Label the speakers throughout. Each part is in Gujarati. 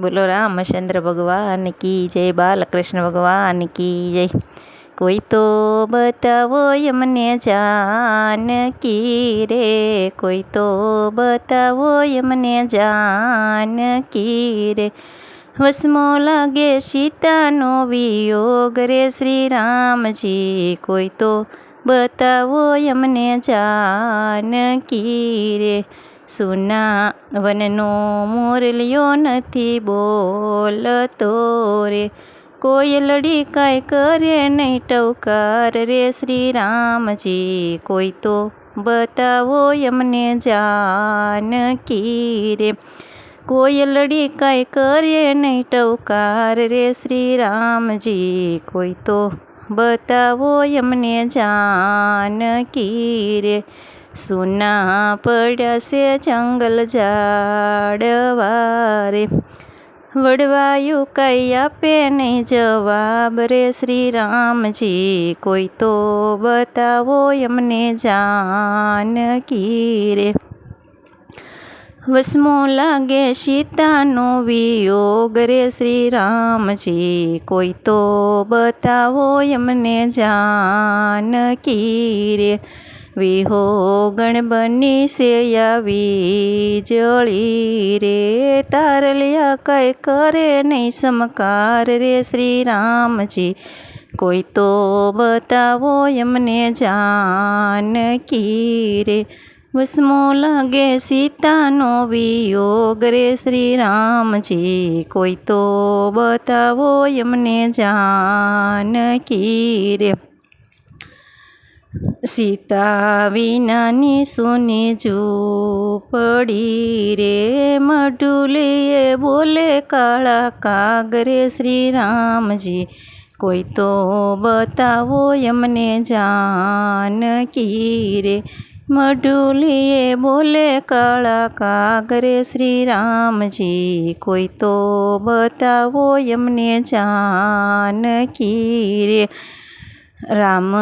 Speaker 1: બોલો રામચંદ્ર ભગવાન કી જય, બાલકૃષ્ણ ભગવાન કી જય. કોઈ તો બતાવો એમને જાનકી રે, કોઈ તો બતાવો એમને જાનકી રે. વસમો લાગે સીતાનો વિયોગ રે શ્રી રામજી કોઈ તો બતાવો એમને જાનકી રે. સુના વનનો મોરલિયો નથી બોલતો રે. કોયલડી કાંઈ કરે નહીં, ટવકાર રે શ્રી રામજી કોઈ તો બતાવો એમને જાનકી રે. કોયલડી કાંઈ કરે નહીં, ટવકાર રે શ્રી રામજી કોઈ તો બતાવો એમને જાનકી રે. સુના પડ્યા છે જંગલ ઝાડવા રે વડવાયું કાંઈ આપે નહીં જવાબ રે શ્રી રામજી કોઈ તો બતાવો એમને જાનકી રે વસમો લાગે સીતાનો વિયોગ રે શ્રી રામજી કોઈ તો બતાવો એમને જાનકી રે વિહોગણ બની છે આવી જળી રે તારલિયા કઈ કરે નહીં સમકાર રે શ્રી રામજી કોઈ તો બતાવો એમને જાનકી રે વસમો લાગે સીતાનો વિયોગ રે શ્રી રામજી કોઈ તો બતાવો એમને જાનકી રે સીતા વિનાની સુની પડી રે મઢુલીએ બોલે, કાળા કાગરે શ્રી રામજી કોઈ તો બતાવો એમને જાનકી રે. મઢુલીએ બોલે, કાળા કાગરે શ્રી રામજી કોઈ તો બતાવો એમને જાનકી રે. રામ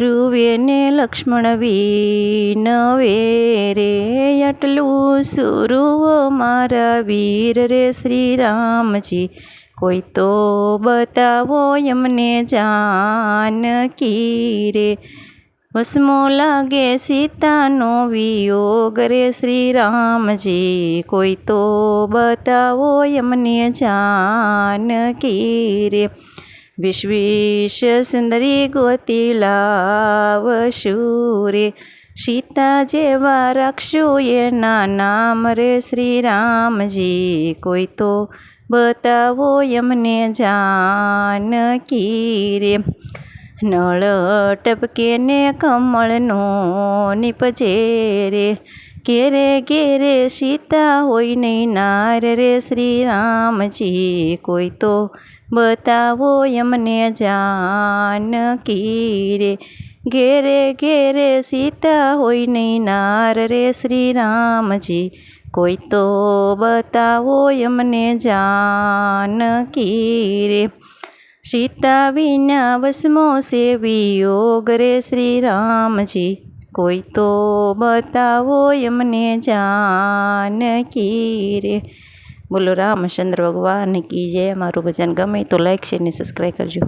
Speaker 1: રૂવે ને લક્ષ્મણ વિનવે રે આટલું સુરુઓ મારા વીર રે શ્રી રામજી કોઈ તો બતાવો એમને જાનકી રે. વસમો લાગે સીતાનો વિયોગ રે શ્રી રામજી કોઈ તો બતાવો એમને જાનકી રે. વિશ્વેશ સુંદરી ગોતી લાવશું રે સીતા જેવા રાખશું એના નામ રે શ્રી રામજી કોઈ તો બતાવો એમને જાનકી રે નળ ટપકે ને કમળનો નિપજે રે ઘેરે ઘેરે સીતા હોય નહીં નાર રે શ્રી રામજી કોઈ તો બતાવો એમને જાન કીરે ઘેરે ઘેરે સીતા હોય નહીં નાર રે શ્રી રામજી કોઈ તો બતાવો એમને જાન કીરે સીતા વિના વસમો સેવી યોગ રે શ્રી રામજી કોઈ તો બતાવો એમને જાનકી રે બોલો રામચંદ્ર ભગવાન કી જય. મારું ભજન ગમે તો લાઈક શેર ને સબસ્ક્રાઈબ કરજો.